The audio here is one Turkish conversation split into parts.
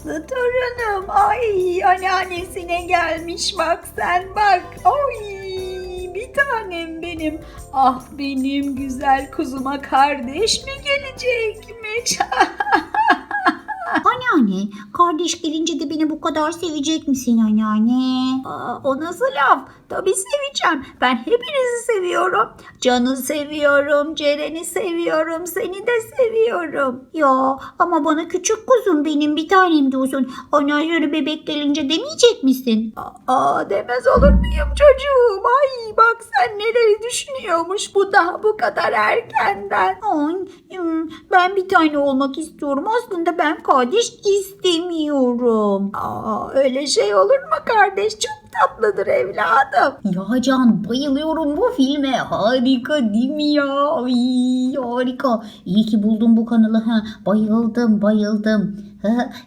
tatlı torunum. Ay anneannesine gelmiş bak sen bak. Ay bir tanem benim. Ah benim güzel kuzuma kardeş mi gelecekmiş? Anneanne, kardeş gelince de beni bu kadar sevecek misin anneanne? Aa, o nasıl laf? Tabii seveceğim. Ben hepinizi seviyorum. Can'ı seviyorum, Ceren'i seviyorum, seni de seviyorum. Ya ama bana küçük kuzum benim bir tanem diyorsun. Anneanne bebek gelince demeyecek misin? Aa demez olur muyum çocuğum? Ay bak sen neleri düşünüyormuş bu daha bu kadar erkenden. Ay, hmm, ben bir tane olmak istiyorum. Aslında ben kardeş istemiyorum. Aa öyle şey olur mu kardeş? Çok tatlıdır evladım. Ya Can bayılıyorum bu filme. Harika değil mi ya? Ay harika. İyi ki buldum bu kanalı. Ha, bayıldım bayıldım.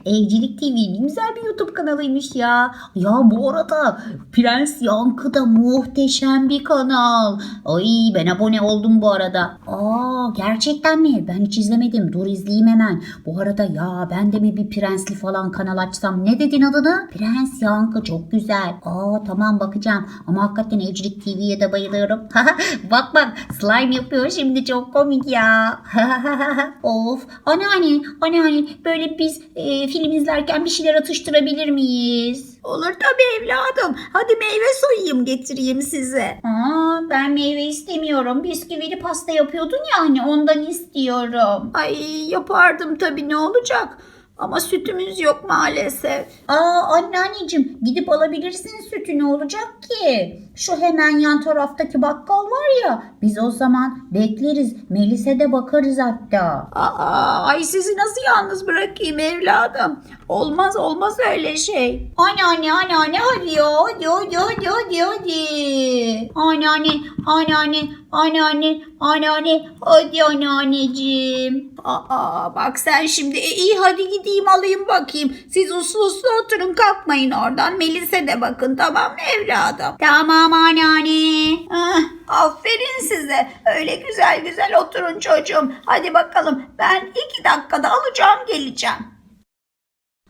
Evcilik TV ne güzel bir YouTube kanalıymış ya. Ya bu arada Prens Yankı da muhteşem bir kanal. Ay ben abone oldum bu arada. Aa gerçekten mi? Ben hiç izlemedim. Dur izleyeyim hemen. Bu arada ya ben de mi bir prensli falan kanal açsam? Ne dedin adını? Prens Yankı çok güzel. Aa tamam bakacağım. Ama hakikaten Evcilik TV'ye de bayılıyorum. bak bak slime yapıyor şimdi çok komik ya. of anneanne anneanne böyle biz e, film izlerken bir şeyler atıştırabilir miyiz? Olur tabii evladım. Hadi meyve soyayım getireyim size. Aa, ben meyve istemiyorum. Bisküvili pasta yapıyordun ya hani ondan istiyorum. Ay yapardım tabii ne olacak? Ama sütümüz yok maalesef. Aa anneanneciğim gidip alabilirsin sütü ne olacak ki? Şu hemen yan taraftaki bakkal var ya biz o zaman bekleriz. Melis'e de bakarız hatta. Aa, ay sizi nasıl yalnız bırakayım evladım? Olmaz olmaz öyle şey. Anneanne anneanne hadi ya hadi hadi hadi hadi hadi. Anneanne anneanne anneanne anneanne hadi anneanneciğim. Aa, bak sen şimdi e, iyi hadi gideyim alayım bakayım. Siz uslu uslu oturun kalkmayın oradan. Melis'e de bakın tamam mı evladım? Tamam anneanne. Ah, aferin size. Öyle güzel güzel oturun çocuğum. Hadi bakalım ben iki dakikada alacağım geleceğim.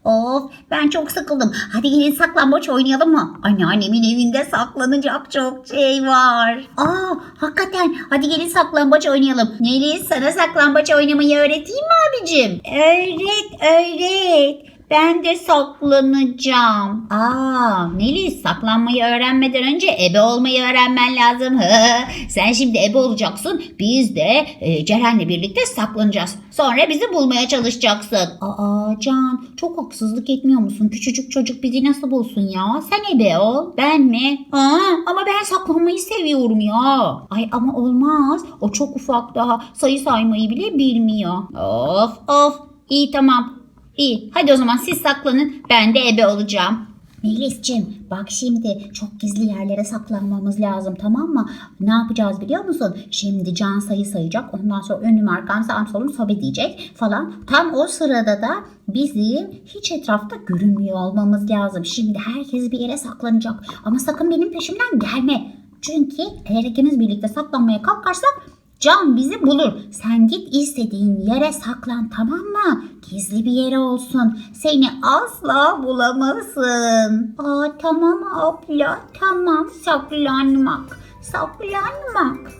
Of ben çok sıkıldım. Hadi gelin saklambaç oynayalım mı? Anneannemin evinde saklanacak çok şey var. Aa hakikaten hadi gelin saklambaç oynayalım. Melis sana saklambaç oynamayı öğreteyim mi abicim? Öğret öğret. Ben de saklanacağım. Aa, Melis saklanmayı öğrenmeden önce ebe olmayı öğrenmen lazım. Sen şimdi ebe olacaksın. Biz de e, Ceren'le birlikte saklanacağız. Sonra bizi bulmaya çalışacaksın. Aa Can çok haksızlık etmiyor musun? Küçücük çocuk bizi nasıl bulsun ya? Sen ebe ol. Ben mi? Aa, ama ben saklanmayı seviyorum ya. Ay ama olmaz. O çok ufak daha. Sayı saymayı bile bilmiyor. Of of. İyi tamam. İyi hadi o zaman siz saklanın ben de ebe olacağım. Melis'cim bak şimdi çok gizli yerlere saklanmamız lazım tamam mı? Ne yapacağız biliyor musun? Şimdi can sayı sayacak ondan sonra önüm arkam sağım solum sobe diyecek falan. Tam o sırada da bizim hiç etrafta görünmüyor olmamız lazım. Şimdi herkes bir yere saklanacak ama sakın benim peşimden gelme. Çünkü eğer ikimiz birlikte saklanmaya kalkarsak Can bizi bulur. Sen git istediğin yere saklan tamam mı? Gizli bir yere olsun. Seni asla bulamazsın. Aa tamam abla tamam saklanmak. Saklanmak.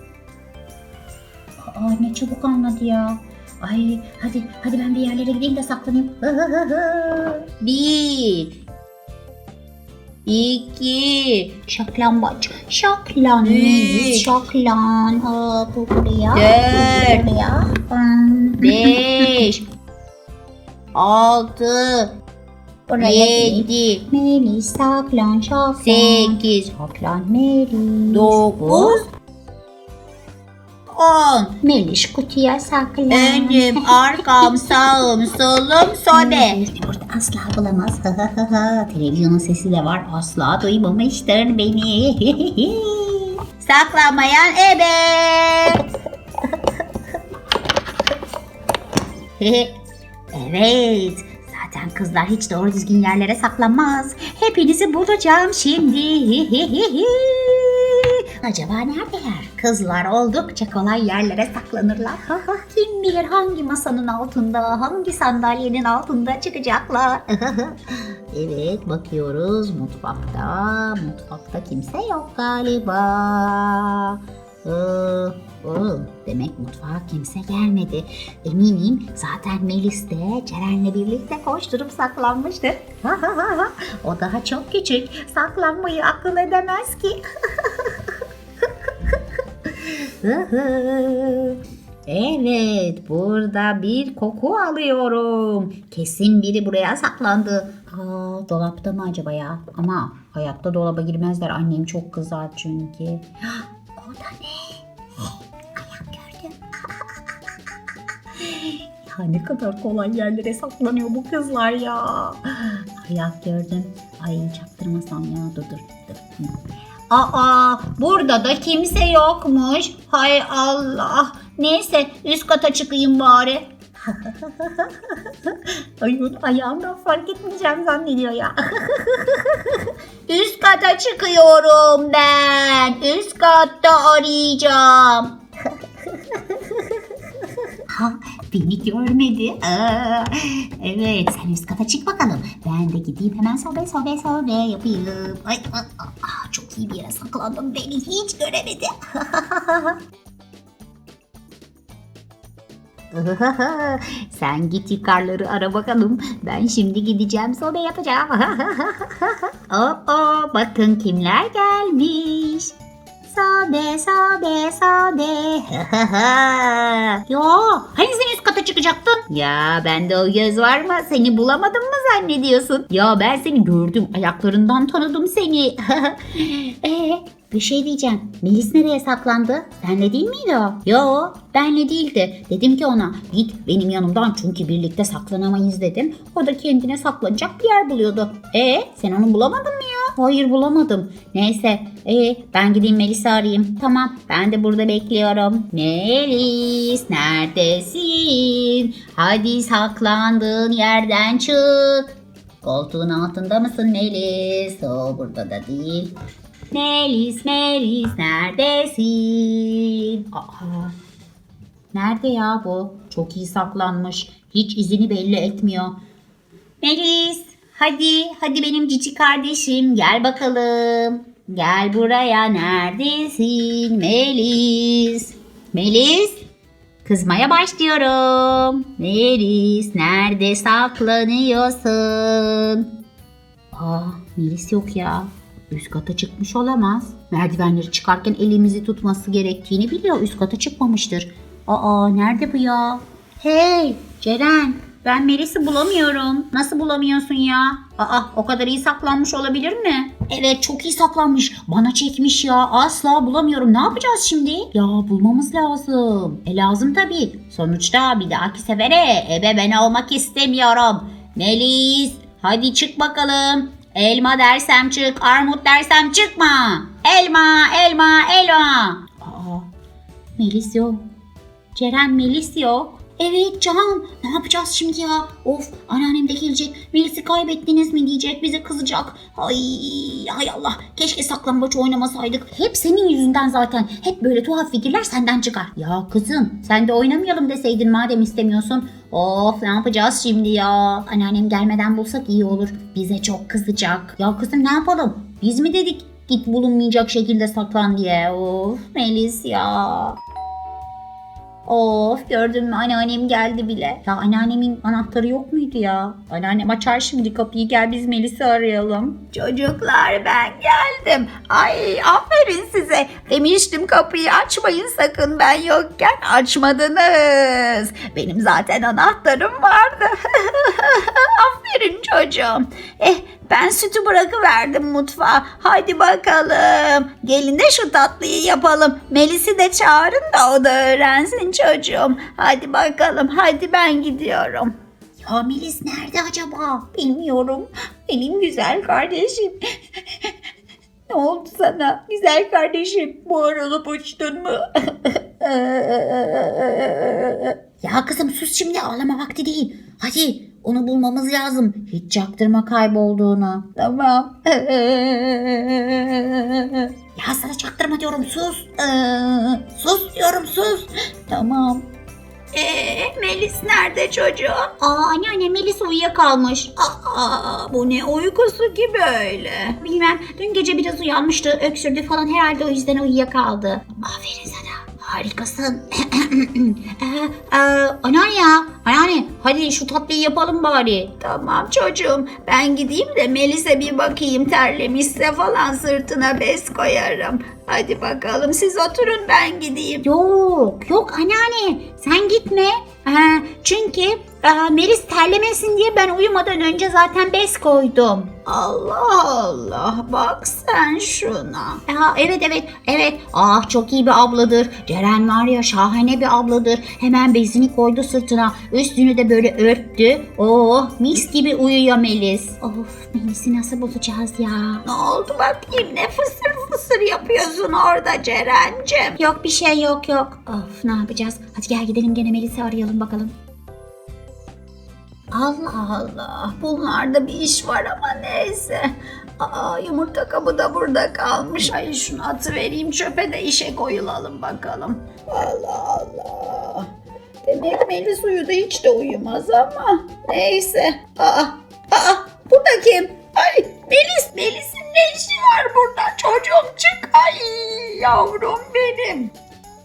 Aa ne çabuk anladı ya. Ay hadi hadi ben bir yerlere gideyim de saklanayım. Bir. İki. Şaklambaç. Şaklan. Üç. Şaklan. Aa, bu buraya. Dört. Bu buraya. Beş, altı, Buraya yedi, Melis saklan şaklan. sekiz, Saklan Melis. dokuz, on. Melis kutuya saklan. Önüm, arkam, sağım, solum, sobe. Burada asla bulamaz. Televizyonun sesi de var. Asla duymamıştır beni. Saklanmayan ebe. evet. Zaten kızlar hiç doğru düzgün yerlere saklanmaz. Hepinizi bulacağım şimdi. Acaba neredeler? Kızlar oldukça kolay yerlere saklanırlar. Ha ha, Kim bilir hangi masanın altında, hangi sandalyenin altında çıkacaklar. evet bakıyoruz mutfakta. Mutfakta kimse yok galiba. Ee, demek mutfağa kimse gelmedi. Eminim zaten Melis de Ceren'le birlikte koşturup saklanmıştır. o daha çok küçük. Saklanmayı akıl edemez ki. evet, burada bir koku alıyorum. Kesin biri buraya saklandı. Aa, dolapta mı acaba ya? Ama hayatta dolaba girmezler. Annem çok kızar çünkü. O da ne? Ayak gördüm. ya ne kadar kolay yerlere saklanıyor bu kızlar ya. Ayak gördüm. Ay çaktırmasam ya. Dur dur dur. Aa burada da kimse yokmuş. Hay Allah. Neyse üst kata çıkayım bari. Ay bunu ayağımdan fark etmeyeceğim zannediyor ya. üst kata çıkıyorum ben. Üst katta arayacağım. Ha, beni görmedi. Aa, evet sen üst kata çık bakalım. Ben de gideyim hemen sobe sobe sobe yapayım. Ay, ay, ay, ah, çok iyi bir yere saklandım. Beni hiç göremedi. Sen git yukarıları ara bakalım. Ben şimdi gideceğim sobe yapacağım. Oo, bakın kimler gelmiş. Sobe sobe sobe. ya hani üst kata çıkacaktın? Ya bende o göz var mı? Seni bulamadım mı zannediyorsun? Ya ben seni gördüm. Ayaklarından tanıdım seni. Ee, bir şey diyeceğim. Melis nereye saklandı? Senle değil miydi o? Yo, benle değildi. Dedim ki ona git benim yanımdan çünkü birlikte saklanamayız dedim. O da kendine saklanacak bir yer buluyordu. E sen onu bulamadın mı ya? Hayır bulamadım. Neyse e ben gideyim Melis'i arayayım. Tamam ben de burada bekliyorum. Melis neredesin? Hadi saklandığın yerden çık. Koltuğun altında mısın Melis? O burada da değil. Melis, Melis neredesin? Aa, nerede ya bu? Çok iyi saklanmış. Hiç izini belli etmiyor. Melis, hadi, hadi benim cici kardeşim gel bakalım. Gel buraya neredesin Melis? Melis, kızmaya başlıyorum. Melis, nerede saklanıyorsun? Aa, Melis yok ya. Üst kata çıkmış olamaz. Merdivenleri çıkarken elimizi tutması gerektiğini biliyor. Üst kata çıkmamıştır. Aa nerede bu ya? Hey Ceren ben Melis'i bulamıyorum. Nasıl bulamıyorsun ya? Aa o kadar iyi saklanmış olabilir mi? Evet çok iyi saklanmış. Bana çekmiş ya. Asla bulamıyorum. Ne yapacağız şimdi? Ya bulmamız lazım. E lazım tabii. Sonuçta bir dahaki sefere ebe ben olmak istemiyorum. Melis hadi çık bakalım. Elma dersem çık, armut dersem çıkma. Elma, elma, elma. Aa, Melis yok. Ceren Melis yok. Evet Can, ne yapacağız şimdi ya? Of, anneannem de gelecek. Melis'i kaybettiniz mi diyecek, bize kızacak. Ay, hay Allah, keşke saklambaç oynamasaydık. Hep senin yüzünden zaten. Hep böyle tuhaf fikirler senden çıkar. Ya kızım, sen de oynamayalım deseydin madem istemiyorsun. Of, ne yapacağız şimdi ya? Anneannem gelmeden bulsak iyi olur. Bize çok kızacak. Ya kızım ne yapalım? Biz mi dedik git bulunmayacak şekilde saklan diye? Of, Melis ya. Of gördün mü anneannem geldi bile. Ya anneannemin anahtarı yok muydu ya? Anneannem açar şimdi kapıyı gel biz Melis'i arayalım. Çocuklar ben geldim. Ay aferin size. Demiştim kapıyı açmayın sakın ben yokken açmadınız. Benim zaten anahtarım vardı. aferin çocuğum. Eh ben sütü bırakıverdim mutfağa. Hadi bakalım. Gelin de şu tatlıyı yapalım. Melis'i de çağırın da o da öğrensin çocuğum. Hadi bakalım. Hadi ben gidiyorum. Ya Melis nerede acaba? Bilmiyorum. Benim güzel kardeşim. ne oldu sana? Güzel kardeşim. Bu aralıp uçtun mu? Ya kızım sus şimdi ağlama vakti değil. Hadi Onu bulmamız lazım. Hiç çaktırma kaybolduğunu. Tamam. Ya sana çaktırma diyorum sus. Ee, sus diyorum sus. tamam. Ee, Melis nerede çocuğum? Aa anneanne Melis uyuyakalmış. Aa, bu ne uykusu ki böyle? Bilmem dün gece biraz uyanmıştı öksürdü falan herhalde o yüzden uyuyakaldı. Aferin sana harikasın. ee, e, anneanne ya anneanne hadi şu tatlıyı yapalım bari. Tamam çocuğum ben gideyim de Melis'e bir bakayım terlemişse falan sırtına bez koyarım. Hadi bakalım siz oturun ben gideyim. Yok yok anneanne sen gitme. Ee, çünkü e, Melis terlemesin diye ben uyumadan önce zaten bez koydum. Allah Allah bak sen şuna. Aa, evet evet evet. Ah çok iyi bir abladır. Ceren var ya şahane bir abladır. Hemen bezini koydu sırtına. Üstünü de böyle örttü. Oh mis gibi uyuyor Melis. Of Melis'i nasıl bulacağız ya? Ne oldu bakayım ne fısır fısır yapıyorsun orada Ceren'cim? Yok bir şey yok yok. Of ne yapacağız? Hadi gel gidelim gene Melis'i arayalım bakalım. Allah Allah bunlarda bir iş var ama neyse. Aa yumurta kabı da burada kalmış. Ay şunu atıvereyim çöpe de işe koyulalım bakalım. Allah Allah. Demek Melis uyudu hiç de uyumaz ama. Neyse. Aa, aa burada kim? Ay Melis, Melis'in ne işi var burada? Çocuğum çık. Ay yavrum benim.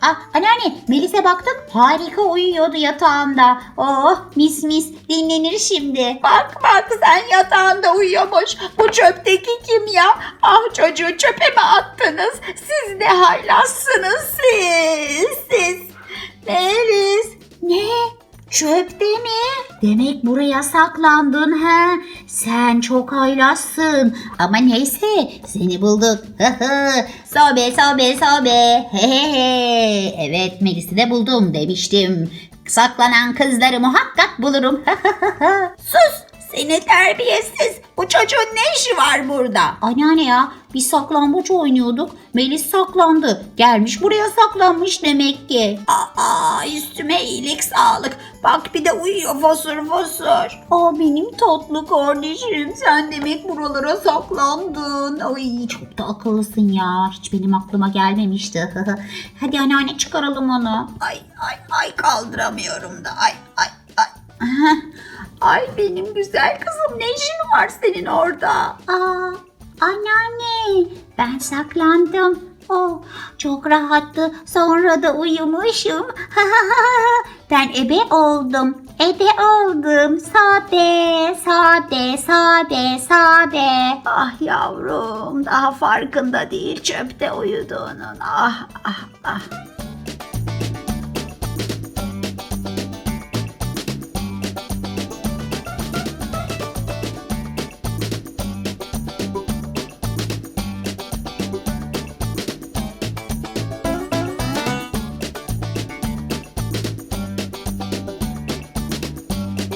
Ah anneanne Melis'e baktık harika uyuyordu yatağında. Oh mis mis dinlenir şimdi. Bak bak sen yatağında uyuyormuş. Bu çöpteki kim ya? Ah çocuğu çöpe mi attınız? Siz ne haylazsınız siz? Siz. Melis. Ne? Çöpte mi? Demek buraya saklandın ha? Sen çok haylazsın. Ama neyse seni bulduk. sobe sobe sobe. Hehehe. Evet Melis'i de buldum demiştim. Saklanan kızları muhakkak bulurum. Sus. Seni terbiyesiz. Bu çocuğun ne işi var burada? Anneanne ya biz saklambaç oynuyorduk. Melis saklandı. Gelmiş buraya saklanmış demek ki. Aa üstüme iyilik sağlık. Bak bir de uyuyor fosur fosur. Aa benim tatlı kardeşim. Sen demek buralara saklandın. Ay çok da akıllısın ya. Hiç benim aklıma gelmemişti. Hadi anneanne çıkaralım onu. Ay ay ay kaldıramıyorum da. Ay ay ay. Ay benim güzel kızım ne işin var senin orada? Aa, anneanne ben saklandım. Oh, çok rahattı. Sonra da uyumuşum. ben ebe oldum. Ebe oldum. Sade, sade, sade, sade. Ah yavrum daha farkında değil çöpte uyuduğunun. Ah ah ah.